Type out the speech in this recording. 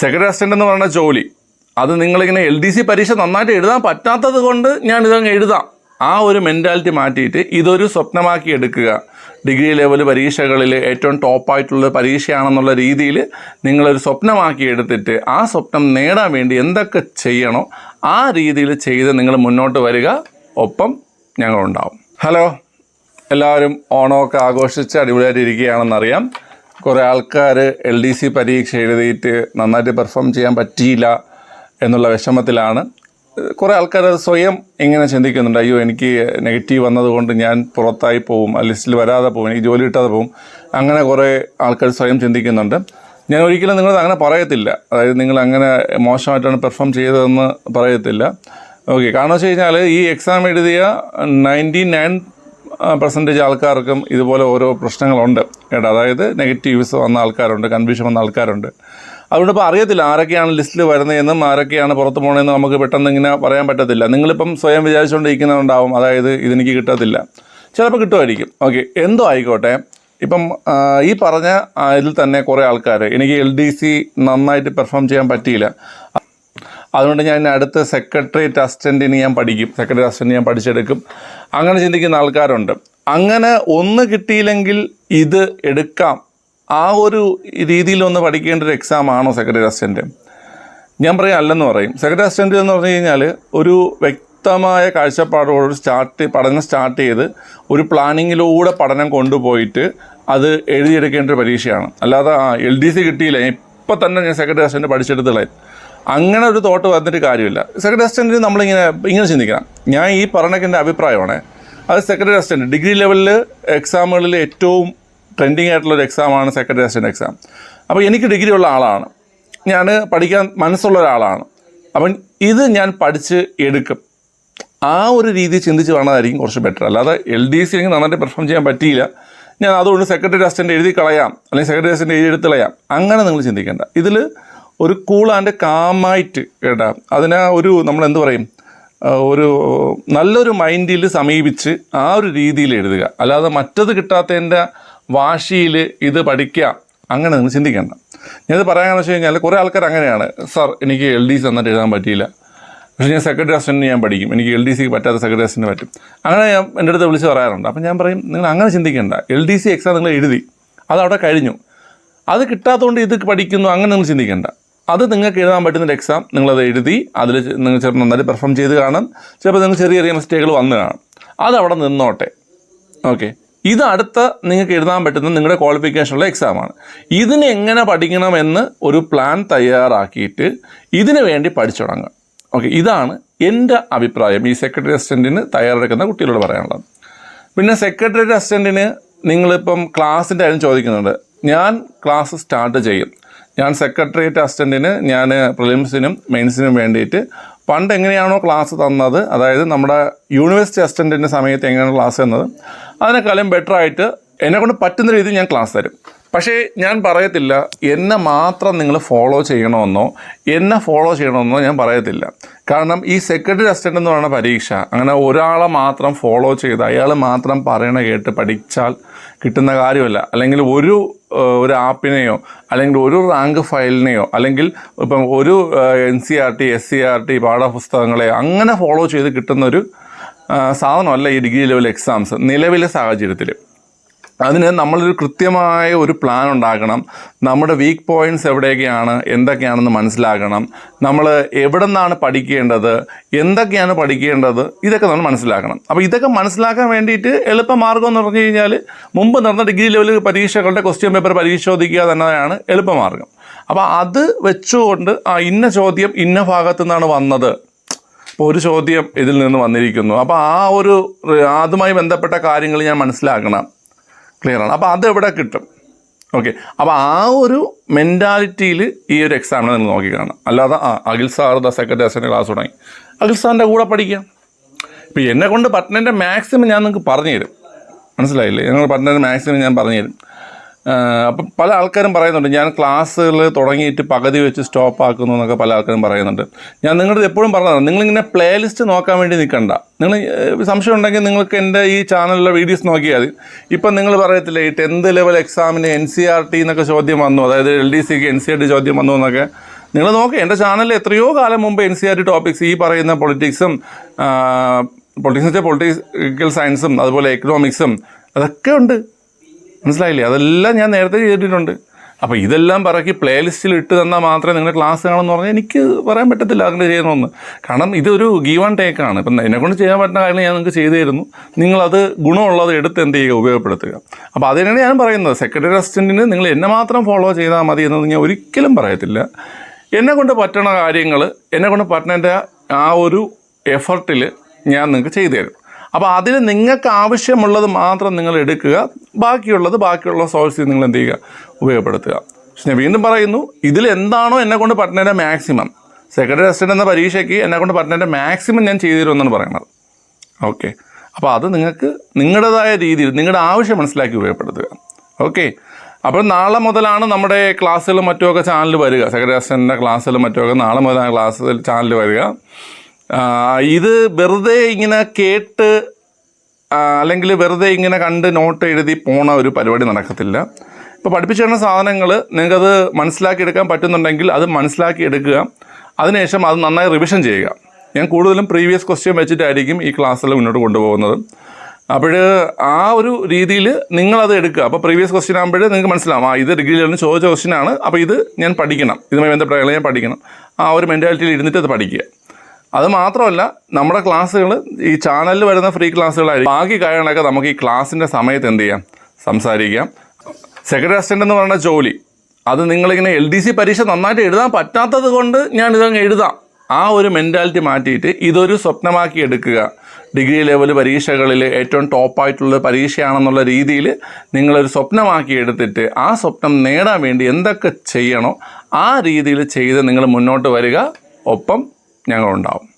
Secretary assistant എന്ന് പറയുന്ന ജോലി. അത് നിങ്ങളിങ്ങനെ എൽ ഡി സി പരീക്ഷ നന്നായിട്ട് എഴുതാൻ പറ്റാത്തത് കൊണ്ട് ഞാൻ ഇതങ്ങ് എഴുതാം. ആ ഒരു മെന്റാലിറ്റി മാറ്റിയിട്ട് ഇതൊരു സ്വപ്നമാക്കി എടുക്കുക. ഡിഗ്രി ലെവൽ പരീക്ഷകളിൽ ഏറ്റവും ടോപ്പായിട്ടുള്ള പരീക്ഷയാണെന്നുള്ള രീതിയിൽ നിങ്ങളൊരു സ്വപ്നമാക്കി എടുത്തിട്ട് ആ സ്വപ്നം നേടാൻ വേണ്ടി എന്തൊക്കെ ചെയ്യണോ ആ രീതിയിൽ ചെയ്ത് നിങ്ങൾ മുന്നോട്ട് വരിക. ഒപ്പം ഞങ്ങളുണ്ടാവും. ഹലോ എല്ലാവരും ഓണമൊക്കെ ആഘോഷിച്ച് അടിപൊളിയായിട്ട് ഇരിക്കുകയാണെന്നറിയാം കുറേ ആൾക്കാർ എൽ ഡി സി പരീക്ഷ എഴുതിയിട്ട് നന്നായിട്ട് പെർഫോം ചെയ്യാൻ പറ്റിയില്ല എന്നുള്ള വിഷമത്തിലാണ്. കുറേ ആൾക്കാർ അത് സ്വയം ഇങ്ങനെ ചിന്തിക്കുന്നുണ്ട്. അയ്യോ എനിക്ക് നെഗറ്റീവ് വന്നതുകൊണ്ട് ഞാൻ പുറത്തായി പോവും ആ ലിസ്റ്റിൽ വരാതെ പോകും എനിക്ക് ജോലി കിട്ടാതെ പോകും അങ്ങനെ കുറേ ആൾക്കാർ സ്വയം ചിന്തിക്കുന്നുണ്ട്. ഞാൻ ഒരിക്കലും നിങ്ങളത് അങ്ങനെ പറയത്തില്ല. അതായത് നിങ്ങൾ അങ്ങനെ മോശമായിട്ടാണ് പെർഫോം ചെയ്തതെന്ന് പറയത്തില്ല. ഓക്കെ കാരണം വെച്ച് കഴിഞ്ഞാൽ ഈ എക്സാം എഴുതിയ നയന്റി നയൻ പെർസെന്റേജ് ആൾക്കാർക്കും ഇതുപോലെ ഓരോ പ്രശ്നങ്ങളുണ്ട്. കേട്ടോ അതായത് നെഗറ്റീവ്സ് വന്ന ആൾക്കാരുണ്ട് കൺഫ്യൂഷൻ വന്ന ആൾക്കാരുണ്ട്. അതുകൊണ്ട് ഇപ്പോൾ അറിയത്തില്ല ആരൊക്കെയാണ് ലിസ്റ്റിൽ വരുന്നതെന്നും ആരൊക്കെയാണ് പുറത്ത് പോകണമെന്നും നമുക്ക് പെട്ടെന്ന് ഇങ്ങനെ പറയാൻ പറ്റത്തില്ല. നിങ്ങളിപ്പം സ്വയം വിചാരിച്ചുകൊണ്ടിരിക്കുന്നുണ്ടാവും അതായത് ഇതെനിക്ക് കിട്ടത്തില്ല. ചിലപ്പോൾ കിട്ടുമായിരിക്കും. ഓക്കെ എന്തോ ആയിക്കോട്ടെ. ഇപ്പം ഈ പറഞ്ഞ ഇതിൽ തന്നെ കുറേ ആൾക്കാർ എനിക്ക് എൽ ഡി സി നന്നായിട്ട് പെർഫോം ചെയ്യാൻ പറ്റിയില്ല. അതുകൊണ്ട് ഞാൻ അടുത്ത സെക്രട്ടേറിയറ്റ് അസിസ്റ്റന്റിന് ഞാൻ പഠിക്കും. സെക്രട്ടറി അസിസ്റ്റന്റ് ഞാൻ പഠിച്ചെടുക്കും. അങ്ങനെ ചിന്തിക്കുന്ന ആൾക്കാരുണ്ട്. അങ്ങനെ ഒന്ന് കിട്ടിയില്ലെങ്കിൽ ഇത് എടുക്കാം. ആ ഒരു രീതിയിൽ ഒന്ന് പഠിക്കേണ്ട ഒരു എക്സാം ആണോ സെക്രട്ടറി അസിസ്റ്റന്റ് ഞാൻ പറയാം അല്ലെന്ന് പറയും. സെക്രട്ടറി അസിസ്റ്റന്റ് എന്ന് പറഞ്ഞു കഴിഞ്ഞാൽ ഒരു വ്യക്തമായ കാഴ്ചപ്പാടോട് സ്റ്റാർട്ട് പഠനം സ്റ്റാർട്ട് ചെയ്ത് ഒരു പ്ലാനിങ്ങിലൂടെ പഠനം കൊണ്ടുപോയിട്ട് അത് എഴുതിയെടുക്കേണ്ട ഒരു പരീക്ഷയാണ്. അല്ലാതെ എൽ ഡി സി കിട്ടിയില്ല. ഇപ്പം തന്നെ ഞാൻ സെക്രട്ടറി അസിസ്റ്റന്റ് പഠിച്ചെടുത്തുള്ള അങ്ങനെ ഒരു തോട്ട് വന്നിട്ട് കാര്യമില്ല. സെക്രട്ടറി അസിസ്റ്റന്റ് നമ്മളിങ്ങനെ ഇങ്ങനെ ചിന്തിക്കണം. ഞാൻ ഈ പറഞ്ഞൊക്കെ അഭിപ്രായമാണ്. അത് സെക്രട്ടറി അസിസ്റ്റന്റ് ഡിഗ്രി ലെവലിൽ എക്സാമുകളിൽ ഏറ്റവും ട്രെൻഡിങ് ആയിട്ടുള്ള ഒരു എക്സാമാണ് സെക്രട്ടറി അസിസ്റ്റന്റ് എക്സാം അപ്പോൾ എനിക്ക് ഡിഗ്രി ഉള്ള ആളാണ്. ഞാൻ പഠിക്കാൻ മനസ്സുള്ള ഒരാളാണ്. അപ്പം ഇത് ഞാൻ പഠിച്ച് എടുക്കും. ആ ഒരു രീതി ചിന്തിച്ച് വേണമായിരിക്കും കുറച്ച് ബെറ്റർ അല്ലാതെ എൽ ഡി സി എനിക്ക് നന്നായിട്ട് പെർഫോം ചെയ്യാൻ പറ്റിയില്ല. ഞാൻ അതുകൊണ്ട് സെക്രട്ടറി അസിസ്റ്റന്റ് എഴുതി കളയാം. അല്ലെങ്കിൽ സെക്രട്ടറി അസിസ്റ്റന്റ് എഴുതി എടുത്ത് കളയാം. അങ്ങനെ നിങ്ങൾ ചിന്തിക്കേണ്ട. ഇതിൽ ഒരു കൂൾ ആൻഡ് കാമായിട്ട് കേട്ടാ. അതിനെ ഒരു നമ്മൾ എന്ത് പറയും? ഒരു നല്ലൊരു മൈൻഡിൽ സമീപിച്ച് ആ ഒരു രീതിയിൽ എഴുതുക. അല്ലാതെ മറ്റത് കിട്ടാത്തതിന്റെ വാശിയിൽ ഇത് പഠിക്കാം അങ്ങനെ നിങ്ങൾ ചിന്തിക്കേണ്ട. ഞാനിത് പറയാമെന്ന് വെച്ച് കഴിഞ്ഞാൽ കുറേ ആൾക്കാർ അങ്ങനെയാണ്. സാർ എനിക്ക് എൽ ഡി സി നന്നായിട്ട് എഴുതാൻ പറ്റിയില്ല. പക്ഷേ ഞാൻ സെക്രട്ടറി അസിസ്റ്റന്റ് ഞാൻ പഠിക്കും. എനിക്ക് എൽ ഡി സിക്ക് പറ്റാത്ത സെക്രട്ടറി അസിസ്റ്റന്റ് പറ്റും. അങ്ങനെ ഞാൻ എന്റെ അടുത്ത് വിളിച്ച് പറയാറുണ്ട്. അപ്പം ഞാൻ പറയും നിങ്ങൾ അങ്ങനെ ചിന്തിക്കേണ്ട. എൽ ഡി സി എക്സാം നിങ്ങൾ എഴുതി. അത് അവിടെ കഴിഞ്ഞു. അത് കിട്ടാത്തതുകൊണ്ട് ഇത് പഠിക്കുന്നു. അങ്ങനെ നിങ്ങൾ ചിന്തിക്കേണ്ട. അത് നിങ്ങൾക്ക് എഴുതാൻ പറ്റുന്നൊരു എക്സാം നിങ്ങളത് എഴുതി അതിൽ നിങ്ങൾ ചിലപ്പോൾ നന്നായിട്ട് പെർഫോം ചെയ്ത് കാണും. ചിലപ്പോൾ നിങ്ങൾ ചെറിയ ചെറിയ മിസ്റ്റേക്കുകൾ വന്ന് കാണും. അതവിടെ നിന്നോട്ടെ. ഓക്കെ ഇത് അടുത്ത നിങ്ങൾക്ക് എഴുതാൻ പറ്റുന്ന നിങ്ങളുടെ ക്വാളിഫിക്കേഷനുള്ള എക്സാമാണ് ഇതിനെങ്ങനെ പഠിക്കണമെന്ന് ഒരു പ്ലാൻ തയ്യാറാക്കിയിട്ട് ഇതിനു വേണ്ടി പഠിച്ചു തുടങ്ങുക. ഓക്കെ ഇതാണ് എന്റെ അഭിപ്രായം ഈ സെക്രട്ടറി അസിസ്റ്റന്റിന് തയ്യാറെടുക്കുന്ന കുട്ടികളോട് പറയാനുള്ളത്. പിന്നെ സെക്രട്ടറി അസിസ്റ്റന്റിന് നിങ്ങളിപ്പം ക്ലാസ്സിന്റെ കാര്യം ചോദിക്കുന്നുണ്ട്. ഞാൻ ക്ലാസ് സ്റ്റാർട്ട് ചെയ്യും. ഞാൻ സെക്രട്ടറിയേറ്റ് അസിസ്റ്റന്റിന് ഞാൻ പ്രിലിംസിനും മെയിൻസിനും വേണ്ടിയിട്ട് പണ്ട് എങ്ങനെയാണോ ക്ലാസ് തന്നത് അതായത് നമ്മുടെ യൂണിവേഴ്സിറ്റി അസിസ്റ്റന്റിന്റെ സമയത്ത് എങ്ങനെയാണ് ക്ലാസ് തന്നത് അതിനേക്കാളും ബെറ്ററായിട്ട് എന്നെക്കൊണ്ട് പറ്റുന്ന രീതിയിൽ ഞാൻ ക്ലാസ് തരും. പക്ഷേ ഞാൻ പറയത്തില്ല എന്നെ മാത്രം നിങ്ങൾ ഫോളോ ചെയ്യണമെന്നോ എന്നെ ഫോളോ ചെയ്യണമെന്നോ ഞാൻ പറയത്തില്ല. കാരണം ഈ സെക്രട്ടറി അസിസ്റ്റന്റ് എന്ന് പറയുന്ന പരീക്ഷ അങ്ങനെ ഒരാളെ മാത്രം ഫോളോ ചെയ്ത് അയാൾ മാത്രം പറയണ കേട്ട് പഠിച്ചാൽ കിട്ടുന്ന കാര്യമല്ല. അല്ലെങ്കിൽ ഒരു ഒരു ആപ്പിനെയോ അല്ലെങ്കിൽ ഒരു റാങ്ക് ഫയലിനെയോ അല്ലെങ്കിൽ ഇപ്പം ഒരു N C R T S C R T പാഠപുസ്തകങ്ങളെ അങ്ങനെ ഫോളോ ചെയ്ത് കിട്ടുന്നൊരു സാധനമല്ല ഈ ഡിഗ്രി ലെവൽ എക്സാംസ് നിലവിലെ സാഹചര്യത്തിൽ അതിന് നമ്മളൊരു കൃത്യമായ ഒരു പ്ലാൻ ഉണ്ടാക്കണം നമ്മുടെ വീക്ക് പോയിന്റ്സ് എവിടെയൊക്കെയാണ് എന്തൊക്കെയാണെന്ന് മനസ്സിലാക്കണം നമ്മൾ എവിടെ നിന്നാണ് പഠിക്കേണ്ടത് എന്തൊക്കെയാണ് പഠിക്കേണ്ടത് ഇതൊക്കെ നമ്മൾ മനസ്സിലാക്കണം. അപ്പോൾ ഇതൊക്കെ മനസ്സിലാക്കാൻ വേണ്ടിയിട്ട് എളുപ്പമാർഗം എന്ന് പറഞ്ഞു കഴിഞ്ഞാൽ മുമ്പ് നടന്ന ഡിഗ്രി ലെവൽ പരീക്ഷകളുടെ ക്വസ്റ്റ്യൻ പേപ്പർ പരിശോധിക്കുക തന്നെയാണ് എളുപ്പമാർഗം അപ്പോൾ അത് വെച്ചുകൊണ്ട് ആ ഇന്ന ചോദ്യം ഇന്ന ഭാഗത്തു നിന്നാണ് വന്നത് ഒരു ചോദ്യം ഇതിൽ നിന്ന് വന്നിരിക്കുന്നു. അപ്പോൾ ആ ഒരു അതുമായി ബന്ധപ്പെട്ട കാര്യങ്ങൾ ഞാൻ മനസ്സിലാക്കണം. ക്ലിയർ ആണ് അപ്പോൾ അതെവിടെ കിട്ടും? ഓക്കെ. അപ്പോൾ ആ ഒരു മെന്റാലിറ്റിയിൽ ഈ ഒരു എക്സാമിനെ നിങ്ങൾ നോക്കിക്കാണാം അല്ലാതെ ആ Akhil sir the second assistant class തുടങ്ങി. അഖിൽ സാറിന്റെ കൂടെ പഠിക്കാം? ഇപ്പോൾ എന്നെ കൊണ്ട് പട്ടണന്റെ മാക്സിമം ഞാൻ നിങ്ങൾക്ക് പറഞ്ഞു തരും മനസ്സിലായില്ലേ? ഞങ്ങൾ പട്ടണന്റെ മാക്സിമം ഞാൻ പറഞ്ഞു തരും അപ്പം പല ആൾക്കാരും പറയുന്നുണ്ട് ഞാൻ ക്ലാസ്സുകൾ തുടങ്ങിയിട്ട് പകുതി വെച്ച് സ്റ്റോപ്പ് ആക്കുന്നു എന്നൊക്കെ പല ആൾക്കാരും പറയുന്നുണ്ട്. ഞാൻ നിങ്ങളുടെ എപ്പോഴും പറഞ്ഞതാണ് നിങ്ങളിങ്ങനെ പ്ലേ ലിസ്റ്റ് നോക്കാൻ വേണ്ടി നിൽക്കണ്ട. നിങ്ങൾ സംശയം ഉണ്ടെങ്കിൽ നിങ്ങൾക്ക് എന്റെ ഈ ചാനലിലെ വീഡിയോസ് നോക്കിയാൽ മതി. ഇപ്പം നിങ്ങൾ പറയത്തില്ലേ ഈ ടെൻത്ത് ലെവൽ എക്സാമിന് എൻ സി ആർ ടി എന്നൊക്കെ ചോദ്യം വന്നു അതായത് എൽ ഡി സിക്ക് എൻ സി ആർ ടി ചോദ്യം വന്നു എന്നൊക്കെ. നിങ്ങൾ നോക്കി എന്റെ ചാനലിൽ എത്രയോ കാലം മുമ്പ് N C R T topics ഈ പറയുന്ന പൊളിറ്റിക്സും പൊളിറ്റിക്സ് വെച്ചാൽ പൊളിറ്റിക്കൽ സയൻസും അതുപോലെ എക്കണോമിക്സും അതൊക്കെ ഉണ്ട്. മനസ്സിലായില്ലേ? അതെല്ലാം ഞാൻ നേരത്തെ ചെയ്തിട്ടുണ്ട്. അപ്പോൾ ഇതെല്ലാം പറക്കി പ്ലേലിസ്റ്റിൽ ഇട്ട് തന്നാൽ മാത്രമേ നിങ്ങളുടെ ക്ലാസ് കാണുമെന്ന് പറഞ്ഞാൽ എനിക്ക് പറയാൻ പറ്റത്തില്ല അങ്ങനെ ചെയ്യണമെന്ന്. കാരണം ഇതൊരു ഗീവ് ആൻഡ് ടേക്കാണ് ഇപ്പം എന്നെക്കൊണ്ട് ചെയ്യാൻ പറ്റുന്ന കാര്യം ഞാൻ നിങ്ങൾക്ക് ചെയ്തു തരുന്നു നിങ്ങളത് ഗുണമുള്ളത് എടുത്ത് എന്ത് ചെയ്യുക? ഉപയോഗപ്പെടുത്തുക. അപ്പോൾ അതിനാണ് ഞാൻ പറയുന്നത്. സെക്രട്ടറി അസിസ്റ്റന്റിന് നിങ്ങൾ എന്നെ മാത്രം ഫോളോ ചെയ്താൽ മതി എന്നത് ഞാൻ ഒരിക്കലും പറയത്തില്ല. എന്നെ കൊണ്ട് പറ്റണ കാര്യങ്ങൾ എന്നെ കൊണ്ട് പറ്റുന്നതിന്റെ ആ ഒരു എഫർട്ടിൽ ഞാൻ നിങ്ങൾക്ക് ചെയ്തു തരും അപ്പോൾ അതിൽ നിങ്ങൾക്ക് ആവശ്യമുള്ളത് മാത്രം നിങ്ങൾ എടുക്കുക. ബാക്കിയുള്ളത് ബാക്കിയുള്ള സോഴ്സിൽ നിങ്ങൾ എന്ത് ചെയ്യുക? ഉപയോഗപ്പെടുത്തുക. പക്ഷെ ഞാൻ വീണ്ടും പറയുന്നു ഇതിൽ എന്താണോ എന്നെ കൊണ്ട് പറ്റുന്നതിന്റെ മാക്സിമം സെക്രട്ടറി അസിസ്റ്റന്റ് എന്ന പരീക്ഷയ്ക്ക് എന്നെ കൊണ്ട് പറ്റുന്നതിന്റെ മാക്സിമം ഞാൻ ചെയ്തു തരുമെന്നാണ് പറയുന്നത്. ഓക്കെ അപ്പോൾ അത് നിങ്ങൾക്ക് നിങ്ങളുടേതായ രീതിയിൽ നിങ്ങളുടെ ആവശ്യം മനസ്സിലാക്കി ഉപയോഗപ്പെടുത്തുക. ഓക്കെ അപ്പോൾ നാളെ മുതലാണ് നമ്മുടെ ക്ലാസ്സുകളും മറ്റുമൊക്കെ ചാനൽ വരിക. സെക്രട്ടറി അസിസ്റ്റന്റിന്റെ ക്ലാസ്സുകളും മറ്റുമൊക്കെ നാളെ മുതലാണ് ക്ലാസ്സിൽ ചാനൽ വരിക. ഇത് വെറുതെ ഇങ്ങനെ കേട്ട് അല്ലെങ്കിൽ വെറുതെ ഇങ്ങനെ കണ്ട് നോട്ട് എഴുതി പോണ ഒരു പരിപാടി നടക്കത്തില്ല. ഇപ്പോൾ പഠിപ്പിച്ചു തരുന്ന സാധനങ്ങൾ നിങ്ങൾക്കത് മനസ്സിലാക്കിയെടുക്കാൻ പറ്റുന്നുണ്ടെങ്കിൽ അത് മനസ്സിലാക്കി എടുക്കുക. അതിനുശേഷം അത് നന്നായി റിവിഷൻ ചെയ്യുക. ഞാൻ കൂടുതലും പ്രീവിയസ് ക്വസ്റ്റ്യൻ വെച്ചിട്ടായിരിക്കും ഈ ക്ലാസ്സിൽ മുന്നോട്ട് കൊണ്ടുപോകുന്നത്. അപ്പോൾ ആ ഒരു രീതിയിൽ നിങ്ങളത് എടുക്കുക. അപ്പോൾ പ്രീവിയസ് ക്വസ്റ്റ്യൻ ആകുമ്പോൾ നിങ്ങൾക്ക് മനസ്സിലാവും. ആ ഇത് ഡിഗ്രിയിൽ നിന്ന് ചോദിച്ച ക്വസ്റ്റ്യൻ ആണ്. അപ്പോൾ ഇത് ഞാൻ പഠിക്കണം. ഇതുമായി ബന്ധപ്പെട്ട ഞാൻ പഠിക്കണം. ആ ഒരു മെന്റാലിറ്റിയിൽ ഇരുന്നിട്ട് അത് പഠിക്കുക. അത് മാത്രമല്ല നമ്മുടെ ക്ലാസ്സുകൾ ഈ ചാനലിൽ വരുന്ന ഫ്രീ ക്ലാസ്സുകളായിരിക്കും. ബാക്കി കാര്യങ്ങളൊക്കെ നമുക്ക് ഈ ക്ലാസ്സിന്റെ സമയത്ത് എന്ത് ചെയ്യാം? സംസാരിക്കാം. സെക്രട്ടറി അസിസ്റ്റന്റ് എന്ന് പറയുന്ന ജോലി. അത് നിങ്ങളിങ്ങനെ എൽ ഡി സി പരീക്ഷ നന്നായിട്ട് എഴുതാൻ പറ്റാത്തത് കൊണ്ട് ഞാൻ ഇതങ്ങ് എഴുതാം. ആ ഒരു മെന്റാലിറ്റി മാറ്റിയിട്ട് ഇതൊരു സ്വപ്നമാക്കി എടുക്കുക. ഡിഗ്രി ലെവൽ പരീക്ഷകളിൽ ഏറ്റവും ടോപ്പായിട്ടുള്ള പരീക്ഷയാണെന്നുള്ള രീതിയിൽ നിങ്ങളൊരു സ്വപ്നമാക്കി എടുത്തിട്ട് ആ സ്വപ്നം നേടാൻ വേണ്ടി എന്തൊക്കെ ചെയ്യണോ ആ രീതിയിൽ ചെയ്ത് നിങ്ങൾ മുന്നോട്ട് വരിക. ഒപ്പം ഞങ്ങളുണ്ടാവും